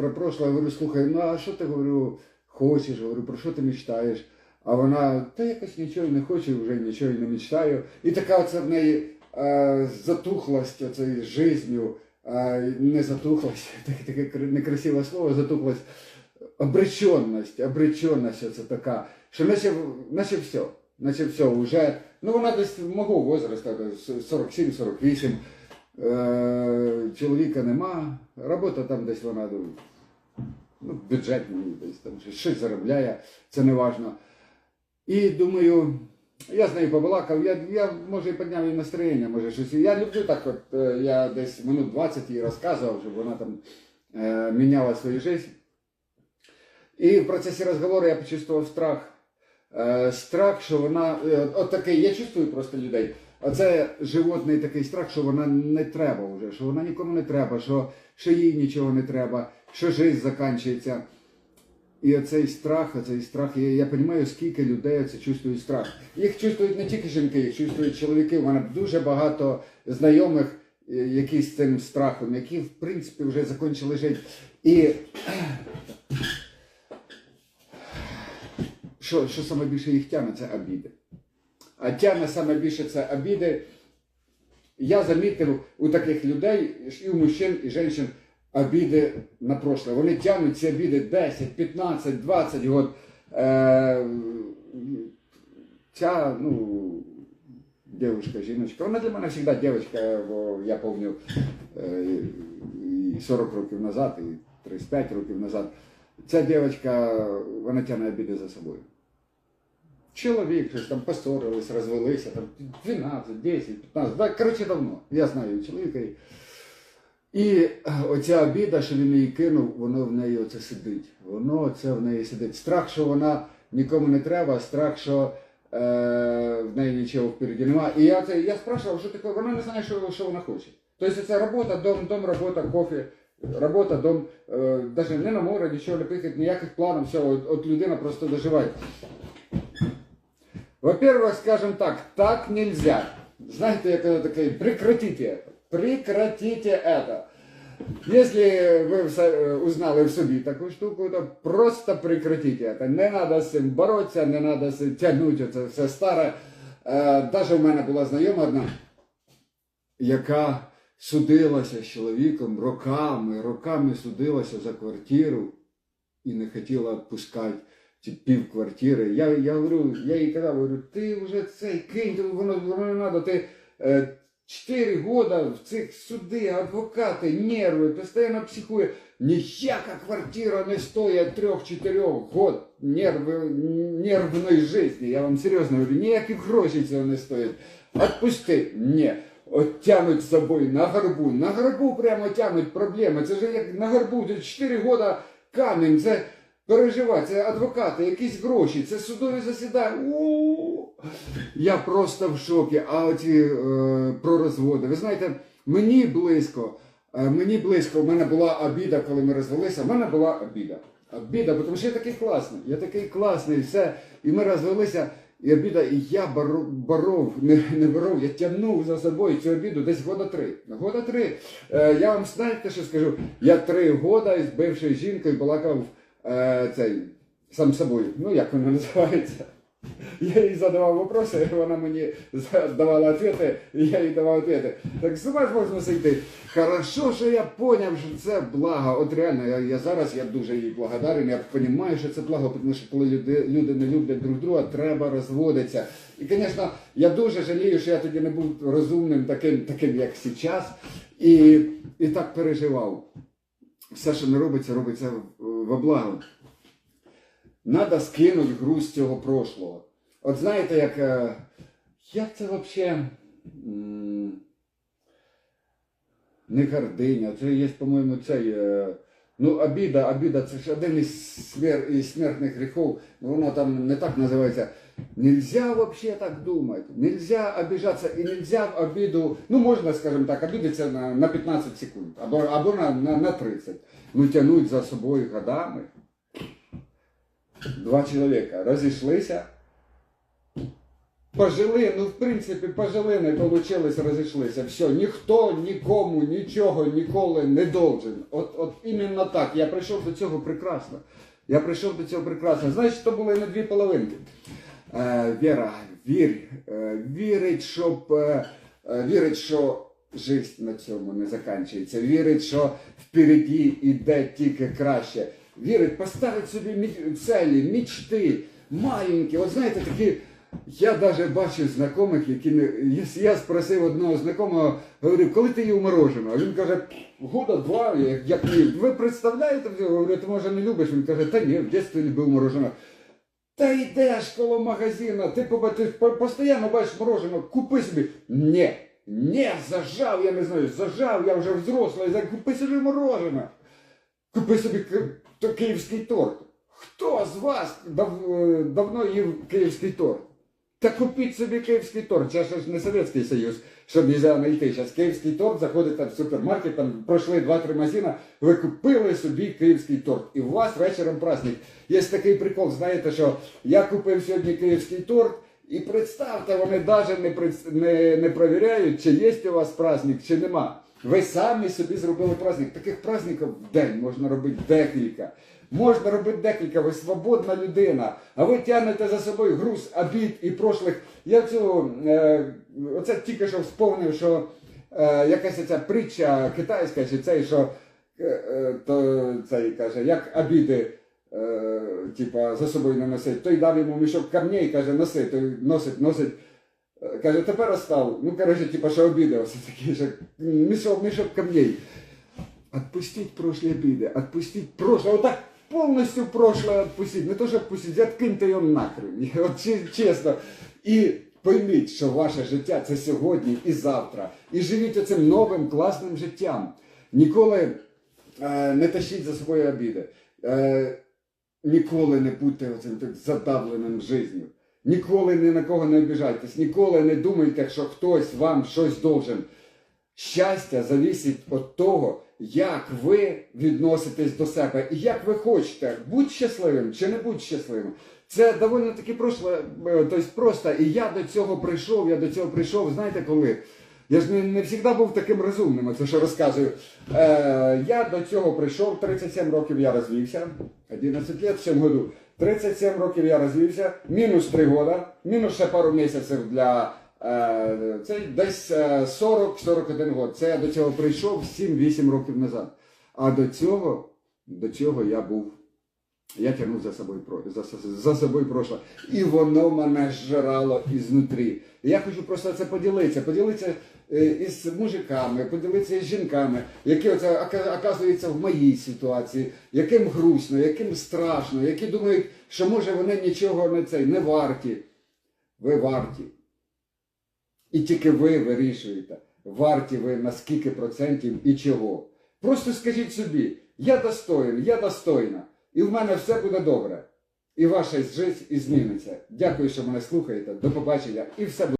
про прошлое, говорю, слухай, ну а що ти говорю, хочеш, говорю, про що ти мечтаєш? А вона, та якось нічого не хочу, вже нічого не мечтаю. І така оце в неї е, затухлость оцею жизнью, е, не затухлость, таке, таке некрасиве слово, затухлость, обреченность, обреченность оце така, що наче, наче все, наче все, вже, ну вона десь мого возрасту, 47-48, е, чоловіка нема, робота там десь вона, ну, бюджетні десь там щось- заробляє, це не важно. І думаю, я з нею побалакав, я, я може і підняв їй настроєння, може щось. Я люблю так, от е, я десь минут 20 їй розказував, щоб вона там е, міняла свою життя. І в процесі розговору я почувствував страх. Е, страх, що вона. Е, от такий, я чувствую просто людей. Оце животний такий страх, що вона не треба вже, що вона нікому не треба, що, що їй нічого не треба, що життя закінчується. І оцей страх, оцей страх, я, я розумію, скільки людей це чувствують страх. Їх чувствують не тільки жінки, їх чувствують чоловіки. У мене дуже багато знайомих, е, які з цим страхом, які в принципі вже закінчили жити. І що, що саме більше їх тягне, це обіди. А тягне саме більше це обіди. Я замітив у таких людей, і у мужчин, і жінок, обіди на прошлое. Вони тягнуть ці обіди 10, 15, 20 год. Е, ця, ну, девушка, жіночка, вона для мене завжди дівчинка, бо я пам'ятаю е, і 40 років назад, і 35 років назад. Ця дівчинка, вона тягне обіди за собою. Чоловік щось там поссорились, розвелися, там 12, 10, 15, да, коротше давно. Я знаю чоловіка. І, і е, оця обіда, що він її кинув, воно в неї оце сидить. Воно це в неї сидить. Страх, що вона нікому не треба, страх, що е, в неї нічого впереді немає. І я це я спрашивав, що таке, вона не знає, що, що вона хоче. Тобто це робота, дом, дом, робота, кофе, робота, дом, е, навіть не на море, нічого не пихать, ніяких планів, все, от, от людина просто доживає. Во-первых, скажем так, так нельзя. Знаете, я когда такой, прекратите это, прекратите это. Если вы в со- э, узнали в собі таку штуку, то просто прекратите это. Не треба з цим боротися, не треба з тягнути це все старе. Е, Даже в мене була знайома одна, яка судилася з чоловіком роками, роками судилася за квартиру і не хотіла відпускати ці пів квартири. Я, я говорю, я їй казав, говорю, ти вже цей кинь, ти- воно, воно не треба, ти е, 4 года в цих суди, адвокати, нерви, постійно психує. Ніяка квартира не стоїть 3-4 год нерви, нервної житті. Я вам серйозно говорю, ніякі гроші цього не стоять. Отпусти. Ні. От тянуть з собою на горбу. На горбу прямо тянуть проблеми. Це ж як на горбу, це 4 года камінь, це переживати, це адвокати, якісь гроші, це судові засідання. У-у-у. Я просто в шокі. А оці е, про розводи. Ви знаєте, мені близько, е, мені близько, в мене була обіда, коли ми розвелися, в мене була обіда. Обіда, тому що я такий класний, я такий класний, все. І ми розвелися, і обіда, і я боров, боров не, не боров, я тягнув за собою цю обіду десь года три. Года три. Е, я вам знаєте, що скажу? Я три года із бившою жінкою балакав е, цей, сам собою. Ну, як воно називається? Я їй задавав вопроси, вона мені давала відповіді, і я їй давав відповіді. Так з ума можна сойти. Хорошо, що я зрозумів, що це благо. От реально, я, я зараз я дуже їй благодарен, я розумію, що це благо, тому що коли люди, люди не люблять друг друга, треба розводитися. І, звісно, я дуже жалію, що я тоді не був розумним, таким, таким як зараз, і, і так переживав. Все, що не робиться, робиться в- благо. Надо скинути груз цього прошлого. От знаєте, як, е, як це взагалі не гординя, це є, по-моєму, цей. е, Ну, обіда, обіда, це ж один із, смер, із смертних гріхов, воно там не так називається. Нельзя вообще так думать, нельзя обижаться и нельзя обиду, ну можна, скажімо так, обидеться на, на 15 секунд, або, або на, на, на 30. Ну тянуть за собою годами. Два чоловіка розійшлися, Пожили, ну в принципі, пожили, не получилось, розійшлися. Все, ніхто нікому нічого ніколи не должен. От, от іменно так. Я прийшов до цього прекрасно. Я прийшов до цього прекрасно. Знаєш, то були не дві половинки. Е, Віра, вір, е, вірить, щоб е, вірить, що життя на цьому не закінчується. Вірить, що впереді йде тільки краще. Вірить, поставить собі цілі, мічти, маленькі. От знаєте, такі. Я навіть бачив знайомих, які не. Я, спросив одного знайомого, говорю, коли ти їв мороженого? Він каже, года два, як, ні. Ви представляєте? Говорю, ти може не любиш? Він каже, та ні, в дитинстві любив мороженого. Та йдеш коло магазина, ти, ти постійно бачиш мороженого, купи собі. Ні, ні, зажав, я не знаю, зажав, я вже взрослий, купи собі мороженого. Купи собі київський торт. Хто з вас дав, е, давно їв київський торт? Та купіть собі київський торт. Це ж не Совєтський Союз, щоб нельзя знайти. Зараз київський торт, заходите в супермаркет, там пройшли 2-3 магазина, ви купили собі київський торт. І у вас вечором праздник. Є такий прикол, знаєте, що я купив сьогодні київський торт, і представте, вони навіть не, приц- не, не провіряють, чи є у вас праздник, чи нема. Ви самі собі зробили праздник. Таких праздників в день можна робити декілька. Можна робити декілька, ви свободна людина, а ви тягнете за собою груз обід і прошлих. Я цю, е, оце тільки що вспомнив, що е, якась ця притча китайська, чи цей, що е, е, то цей каже, як обіди е, типа, за собою не носить. Той дав йому мішок камней, каже, носи, той носить, носить. Е, Каже, тепер остав. Ну, коротше, типа, що обідався такий, що мішок, мішок камней. Отпустить прошлые обиды, отпустить прошлое, вот так полностью прошлое отпустить, не то что отпустить, откиньте його нахрен, от чесно. І пойміть, що ваше життя це сьогодні і завтра. І живіть цим новим класним життям. Ніколи е, не тащіть за собою обіди. Е, ніколи не будьте оцим так задавленим життю. Ніколи ні на кого не обіжайтесь, ніколи не думайте, що хтось вам щось должен. Щастя зависить від того, як ви відноситесь до себе і як ви хочете, будь щасливим чи не будь щасливим. Це доволі таки прошло, е, тобто просто. І я до цього прийшов, я до цього прийшов, знаєте коли? Я ж не, не завжди був таким розумним, оце що розказую. Е, я до цього прийшов, 37 років я розвівся, 11 років в цьому году. 37 років я розвівся, мінус 3 роки, мінус ще пару місяців для це десь е, 40-41 год. Це я до цього прийшов 7-8 років назад. А до цього, до цього я був. Я тягнув за собою за, за собою прошле. І воно мене жрало ізнутрі. І я хочу просто це поділитися. Поділитися е, із мужиками, поділитися із жінками, які оце ока- оказуються в моїй ситуації, яким грустно, яким страшно, які думають, що може вони нічого не цей не варті. Ви варті. І тільки ви вирішуєте, варті ви на скільки процентів і чого. Просто скажіть собі, я достоин, я достойна, і в мене все буде добре. І ваша життя і зміниться. Дякую, що мене слухаєте. До побачення і все буде.